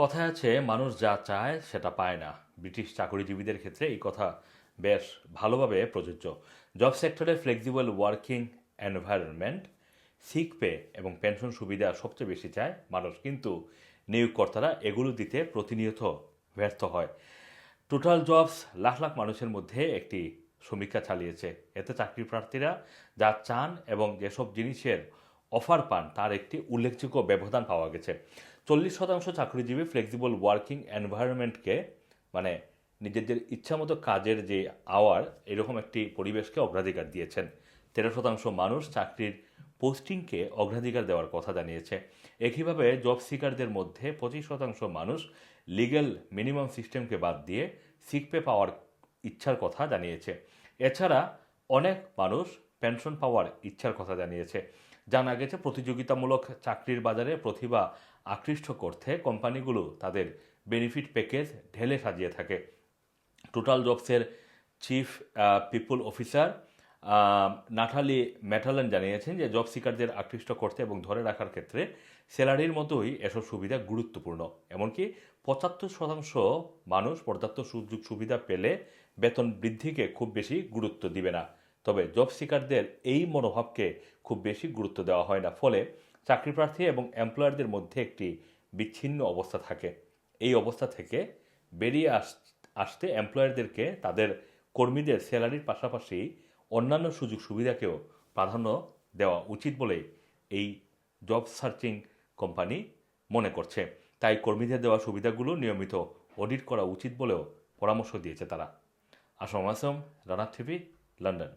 কথায় আছে, মানুষ যা চায় সেটা পায় না। ব্রিটিশ চাকরিজীবীদের ক্ষেত্রে এই কথা বেশ ভালোভাবে প্রযোজ্য। জব সেক্টরে flexible working environment sick pay এবং পেনশন সুবিধা সবচেয়ে বেশি চায় মানুষ, কিন্তু নিয়োগকর্তারা এগুলো দিতে প্রতিনিয়ত ব্যর্থ হয়। টোটাল জবস লাখ লাখ মানুষের মধ্যে একটি সমীক্ষা চালিয়েছে। এতে চাকরি প্রার্থীরা যা চান এবং যেসব জিনিসের অফার পান, তার একটি উল্লেখযোগ্য ব্যবধান পাওয়া গেছে। চল্লিশ শতাংশ চাকরিজীবী ফ্লেক্সিবল ওয়ার্কিং এনভায়রনমেন্টকে মানে নিজেদের ইচ্ছামতো কাজের যে আওয়ার এরকম একটি পরিবেশকে অগ্রাধিকার দিয়েছেন। তেরো শতাংশ মানুষ চাকরির পোস্টিংকে অগ্রাধিকার দেওয়ার কথা জানিয়েছে। একইভাবে জব সিকারদের মধ্যে পঁচিশ শতাংশ মানুষ লিগ্যাল মিনিমাম সিস্টেমকে বাদ দিয়ে সিক পে পাওয়ার ইচ্ছার কথা জানিয়েছে। এছাড়া অনেক মানুষ পেনশন পাওয়ার ইচ্ছার কথা জানিয়েছে। জানা গেছে, প্রতিযোগিতামূলক চাকরির বাজারে প্রতিভা আকৃষ্ট করতে কোম্পানিগুলো তাদের বেনিফিট প্যাকেজ ঢেলে সাজিয়ে থাকে। টোটাল জবসের চিফ পিপল অফিসার নাটালি মেটালেন জানিয়েছেন যে, জব সিকারদের আকৃষ্ট করতে এবং ধরে রাখার ক্ষেত্রে স্যালারির মতোই এসব সুবিধা গুরুত্বপূর্ণ। এমনকি পঁচাত্তর শতাংশ মানুষ পর্যাপ্ত সুযোগ সুবিধা পেলে বেতন বৃদ্ধিকে খুব বেশি গুরুত্ব দিবে না। তবে জব সিকারদের এই মনোভাবকে খুব বেশি গুরুত্ব দেওয়া হয় না। ফলে চাকরি প্রার্থী এবং এমপ্লয়ারদের মধ্যে একটি বিচ্ছিন্ন অবস্থা থাকে। এই অবস্থা থেকে বেরিয়ে আস, আসতে এমপ্লয়ারদেরকে তাদের কর্মীদের স্যালারির পাশাপাশি অন্যান্য সুযোগ সুবিধাকেও প্রাধান্য দেওয়া উচিত বলে এই জব সার্চিং কোম্পানি মনে করছে। তাই কর্মীদের দেওয়া সুবিধাগুলো নিয়মিত অডিট করা উচিত বলেও পরামর্শ দিয়েছে তারা। Assam Assam Rana TV, London.